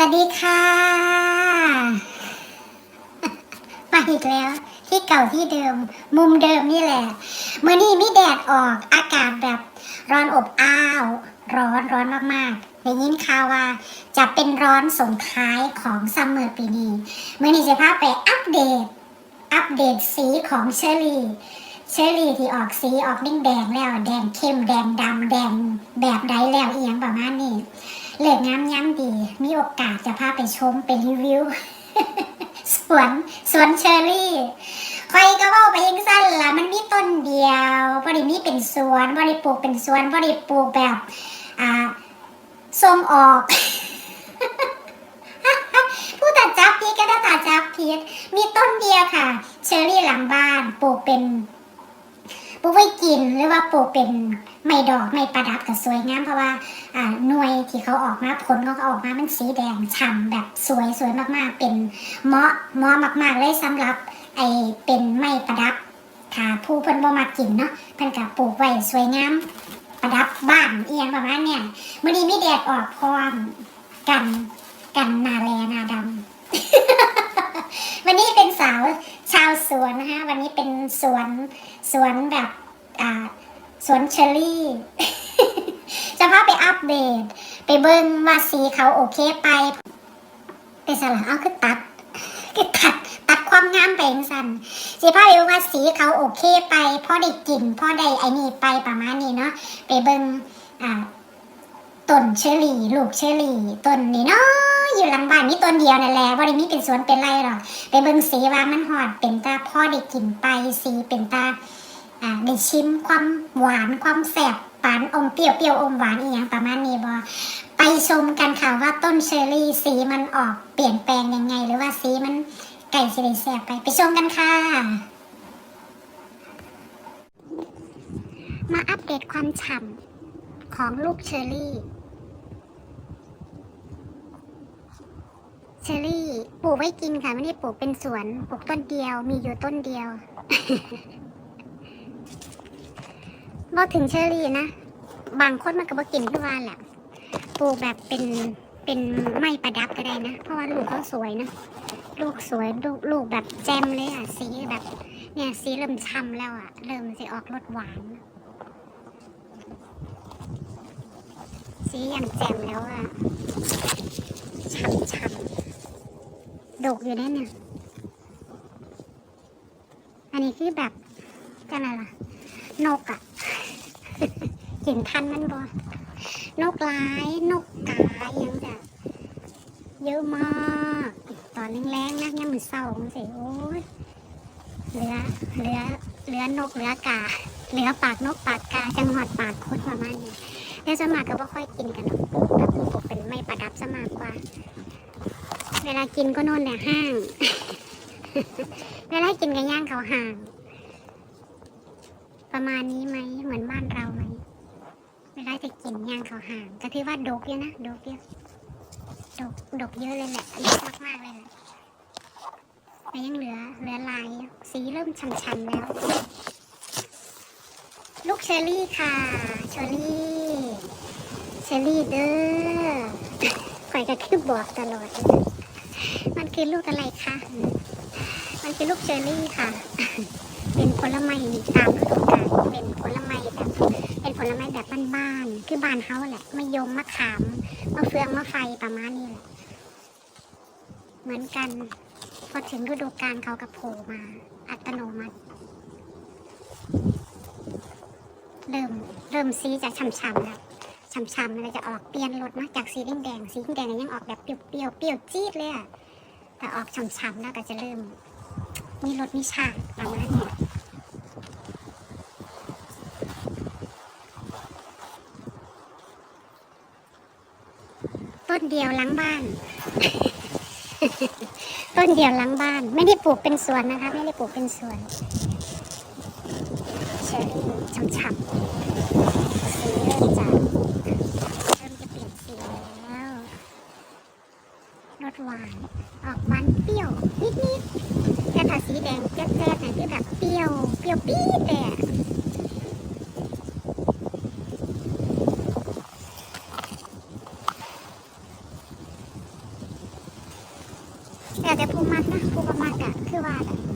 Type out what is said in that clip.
สวัสดีค่ะ มาอีกแล้ว ที่เก่าที่เดิม มุมเดิมนี่แหละเมื่อนี้มีแดดออกอากาศแบบร้อนอบอ้าว ร้อนร้อนมากๆได้ยินข่าวว่า จะเป็นร้อนส่งท้ายของซัมเมอร์ปีนี้เมื่อนี้จะพาไปอัปเดต อัปเดตสีของเชอรี่ เชอรี่ที่ออกสีออกแดงแดงแล้ว แดงเข้มแดงดำแดงแบบใดแล้วเอียงประมาณนี้เลิกงามย้ำดี มีโอกาสจะพาไปชมไปรีวิวสวนสวนเชอรี่ใครก็เว่าไปเองสั้นละมันมีต้นเดียวพอดีมีเป็นสวนพอดีปลูกเป็นสวนพอดีปลูกแบบอ่าส่งออกผู้ตัดจับพีก็ได้ตัดจับพีมีต้นเดียวค่ะ เชอรี่หลังบ้านปลูกเป็น ลูกไว้กินหรือว่าปลูกเป็นไม่ดอกไม่ประดับก็สวยงามเพราะว่าอ่าหน่วยที่เขาออกมาผลเขาออกมามันสีแดงฉ่ำแบบสวยสวยมากๆ เป็นเหมาะเหมาะมากๆเลยสำหรับไอเป็นไม้ประดับถ้าผู้เพิ่นบ่มากินเนาะเพิ่นก็ปลูกไว้สวยงามประดับบ้านเอียงประมาณเนี่ยมื้อนี้มีแดดออกพร้อมกันกันนาแลนาดำวันนี้เป็นสาว ชาวสวนนะคะวันนี้เป็นสวนสวนแบบอ่าสวนเชอรี่จะพาไปอัปเดต ไปเบิ่งว่าสีเขาโอเคไป ไปสละเอาคือตัดคือตัดตัดความงามไปงสันสิพาไปเบิ่งว่าสีเขาโอเคไปพ่อได้กลิ่นพ่อได้ไอ้นี่ไปประมาณนี้เนาะไปเบิ่งอ่าต้นเชอรี่ ลูกเชอรี่ต้นนี่เนาะ อยู่หลังบ้านนี่ต้นเดียวนั่นแหละบ่ได้มีเป็นสวนเป็นไรหรอกไปเบิ่งสีว่ามันหอดเป็นตาพ่อได้กลิ่นไปสีเป็นตาอ่าได้ชิมความหวานความแสบปานอมเปรี้ยวเปรี้ยวอมหวานอีกอย่างประมาณนี้บอไปชมกันค่ะว่าต้นเชอร์รี่สีมันออกเปลี่ยนแปลงยังไง หรือว่าสีมันไก่สิได้แสบไปไปชมกันค่ะมาอัปเดตความฉ่ำของลูกเชอร์รี่ เชอรี่ ปลูกไว้กินค่ะไม่ได้ปลูกเป็นสวน ปลูกต้นเดียว มีอยู่ต้นเดียวบ่ถึงเชอรี่นะ บางคนมันก็บ่กินทุกวันแหละ ปลูกแบบเป็นเป็นไม้ประดับก็ได้นะ เพราะว่าลูกเขาสวยนะ ลูกสวยลูกลูกแบบแจ่มเลยอะ สีแบบ เนี่ยสีเริ่มช้ำแล้วอะ เริ่มจะออกรสหวาน สีอย่างแจ่มแล้วอะช้ำช้ำ ดกอยู่ได้เนี่ย อันนี้คือแบบกันอะไรล่ะ นกอะเห็นทันมันบ่นกลายนกกายังจะเยอะมาก ตอนแรงๆนะยังมือเศร้าสิโอ้ยเหลือเหลือเหลือนกเหลือกาเหลือปากนกปากกาจังหวัดปากคดประมาณนี้แล้วสวนมากก็บ่ค่อยกินกัน กินก็นอนแต่ห้าง เวลากินก็ย่างเขาห่าง ประมาณนี้ไหมเหมือนบ้านเราไหมเวลาจะกินย่างเขาห่าง ก็ถือว่าดกเยอะนะดกเยอะดกดกเยอะเลยแหละเยอะมากๆเลยแหละแต่ยังเหลือเหลือลายสีเริ่มชันๆแล้ว ลูกเชอรี่ค่ะเชอรี่เชอรี่เด้อข่อยก็คือบอกตลอดเลย มันคือลูกอะไรคะ มันคือลูกเชอร์รี่ค่ะ เป็นผลไม้ตามฤดูกาล เป็นผลไม้แบบ เป็นผลไม้แบบบ้านๆ คือบ้านเฮาแหละมะยมมะขามมะเฟืองมะไฟประมาณนี้แหละ เหมือนกัน พอถึงฤดูกาลเขาก็โผล่มา อัตโนมัติ เริ่ม เริ่มสีจากฉ่ำๆแล้วำๆแล้วจะออกเปลี่ยนรสนะจากสีแดงๆสีแดงยังออกแบบเปรี้ยวๆเปรี้ยวจี๊ดเลยอะแต่ออกฉ่ำๆแล้วก็จะเริ่ม มีรสมีชาประมาณนี้ต้นเดียวหล้างบ้าน ต้นเดียวหล้างบ้าน ไม่ได้ปลูกเป็นสวนนะคะ ไม่ได้ปลูกเป็นสวนเชอรี่ช่ำๆสีเริ่มจะเริ่มจะเปลี่ยนสีแล้ว รสหวาน ออกหวานเปรี้ยวนิดๆแต่ถ้าสีแดงแจ๊ดๆเนี่ยคือแบบเปรี้ยว เปรี้ยวปี๊ดเลยอะแต่ผู้มักนะผู้บ่มักอะคือว่าแหละ